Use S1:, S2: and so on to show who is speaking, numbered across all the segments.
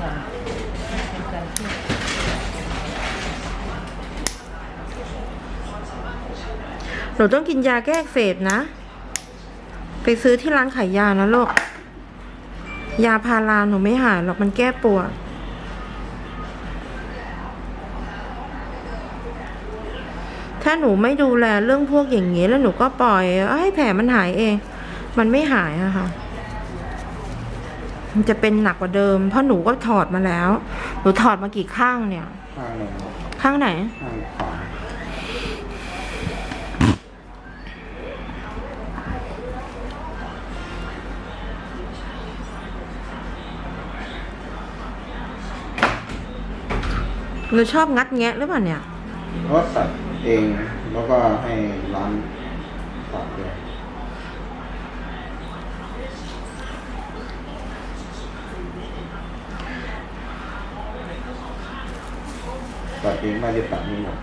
S1: ค่ะเป็นการที่
S2: หนูต้องกินยาแก้อักเสบนะ ไปซื้อที่ร้านขายยานะลูก ยาพาราหนูไม่หายหรอกมันแก้ปวดถ้าหนูไม่ดูแลเรื่องพวกอย่างนี้แล้วหนูก็ปล่อยให้แผลมันหายเอง มันไม่หายอะค่ะ มันจะเป็นหนักกว่าเดิม เพราะหนูก็ถอดมาแล้ว หนูถอดมากี่ข้างเนี่ย
S3: ข้างหนึ่ง
S2: ข้างไหน
S3: ข้างขวา
S2: หนูชอบงัดแงะหรือเปล่าเนี่ย
S3: เพราะตัดเองแล้วก็ให้ร้านตัดเลย ตัดเองไม่ได้ตัดไม่หมด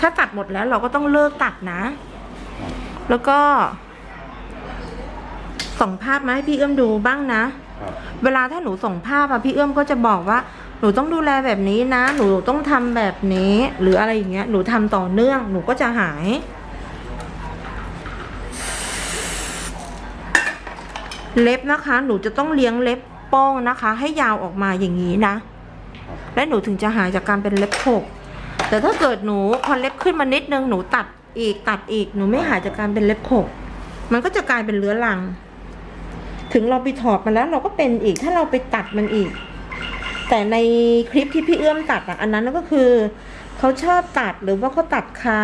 S2: ถ้าตัดหมดแล้วเราก็ต้องเลิกตัดนะ
S3: ครับ
S2: แล้วก็ ส่งภาพมาให้พี่เอื้อมดูบ้างนะ
S3: ครับ
S2: เวลาถ้าหนูส่งภาพอะพี่เอื้อมก็จะบอกว่า หนูต้องดูแลแบบนี้นะ หนูต้องทำแบบนี้ หรืออะไรอย่างเงี้ย หนูทำต่อเนื่อง หนูก็จะหายเล็บนะคะ หนูจะต้องเลี้ยงเล็บโป้งนะคะ ให้ยาวออกมาอย่างนี้นะ
S3: ครับ
S2: และหนูถึงจะหายจากการเป็นเล็บขบแต่ถ้าเกิดหนูพอเล็บขึ้นมานิดนึงหนูตัดอีกตัดอีกหนูไม่หายจากการเป็นเล็บขบมันก็จะกลายเป็นเรื้อรัง ถึงเราไปถอดมาแล้วเราก็เป็นอีกถ้าเราไปตัดมันอีก แต่ในคลิปที่พี่เอื้อมตัดอะอันนั้นก็คือเขาชอบตัดหรือว่าเขาตัดคา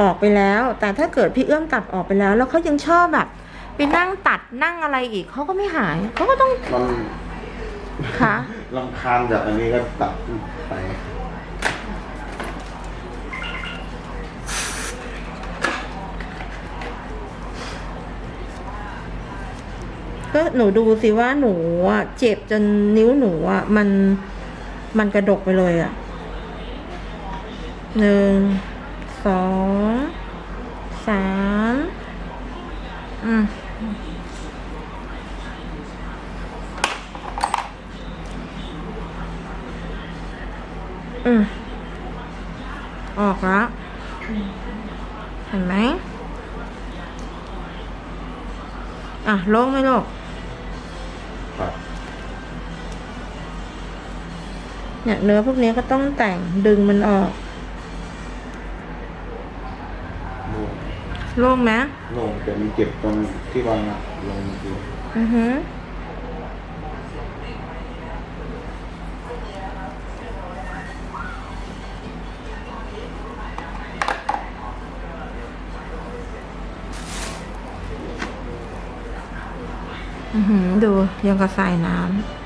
S2: ออกไปแล้ว แต่ถ้าเกิดพี่เอื้อมตัดออกไปแล้ว แล้วเขายังชอบแบบไปนั่งตัดนั่งอะไรอีกเขาก็ไม่หายเขาก็ต้อง
S3: มัน
S2: ค่ะ
S3: ลำคาญจากอันนี้ก็ตัดไป
S2: ก็หนูดูสิว่าหนูอะเจ็บจนนิ้วหนูอะมันมันกระดกไปเลยอะหนึ่งสองสามอืม อืมออกแล้วเห็นไหม อะโล่งไหมลูก
S3: ครับ
S2: เนี่ยเนื้อพวกนี้ก็ต้องแต่งดึงมันออก
S3: โล่ง
S2: โล่งไหม
S3: โล่งแต่มันเจ็บตรงที่วางอะลงคือ
S2: อือฮึ ดูยังกระสายน้ำ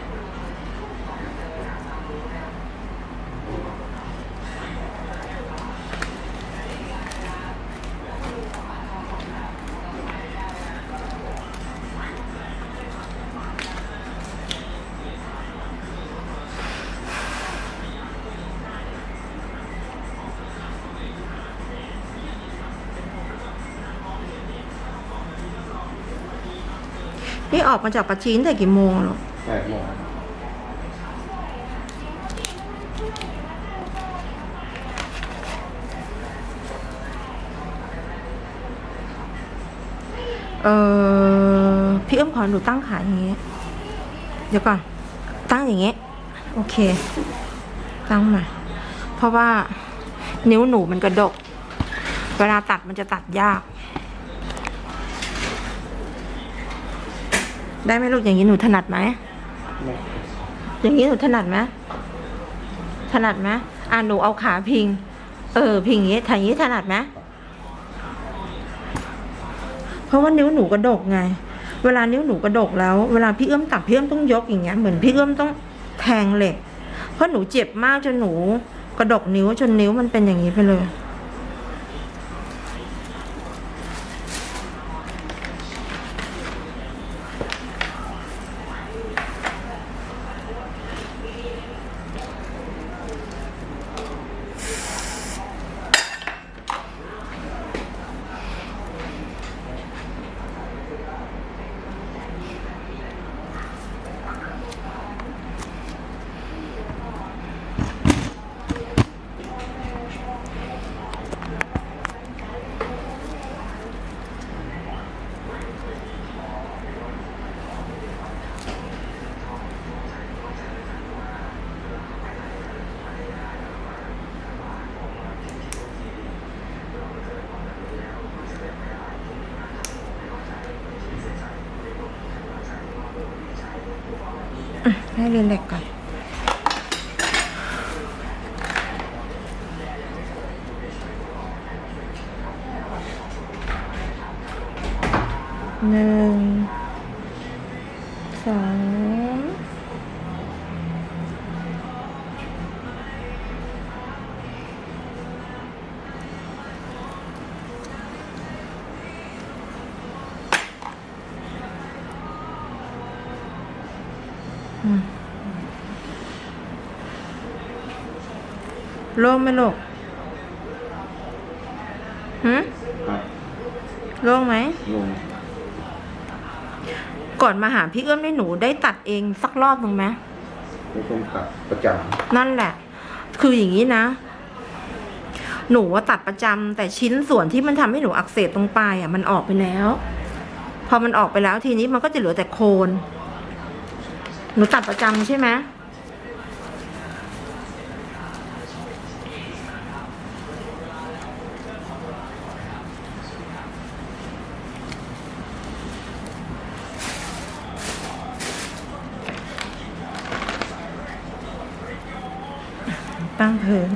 S2: นี่ออกมาจากปาจีนแต่กี่โมงอะลูก
S3: แปดโมง
S2: เออพี่เอื้อมขอหนูตั้งขายอย่างงี้ เดี๋ยวก่อน ตั้งอย่างงี้ โอเค ตั้งมา เพราะว่านิ้วหนูมันกระดก เวลาตัดมันจะตัดยาก ได้ไหมลูกอย่างนี้หนูถนัดไหม
S3: ไม่
S2: อย่างนี้หนูถนัดไหมถนัดไหมอ่าหนูเอาขาพิง เออ พิงอย่างนี้ถ่ายอย่างนี้ถนัดไหมเพราะว่านิ้วหนูกระดกไง เวลานิ้วหนูกระดกแล้ว เวลาพี่เอื้อมตัดพี่เอื้อมต้องยกอย่างเงี้ย เหมือนพี่เอื้อมต้องแทงเหล็ก เพราะหนูเจ็บมากจนหนูกระดกนิ้วจนนิ้วมันเป็นอย่างนี้ไปเลย รียนเหล็กก่อนหนึ่งสอง โล่งไหมลูกหืม
S3: ครับ
S2: โล่งไหม
S3: ลง
S2: ก่อนมาหาพี่เอื้อมได้หนูได้ตัดเองสักรอบหนึ่งไหม
S3: ไม่ต้องตัดประจ
S2: นั่นแหละ คืออย่างนี้นะ หนูว่าตัดประจำแต่ชิ้นส่วนที่มันทำให้หนูอักเสบตรงปลายอะมันออกไปแล้ว พอมันออกไปแล้วทีนี้มันก็จะเหลือแต่โคน หนูตัดประจำใช่ไหม ตั้งพื้น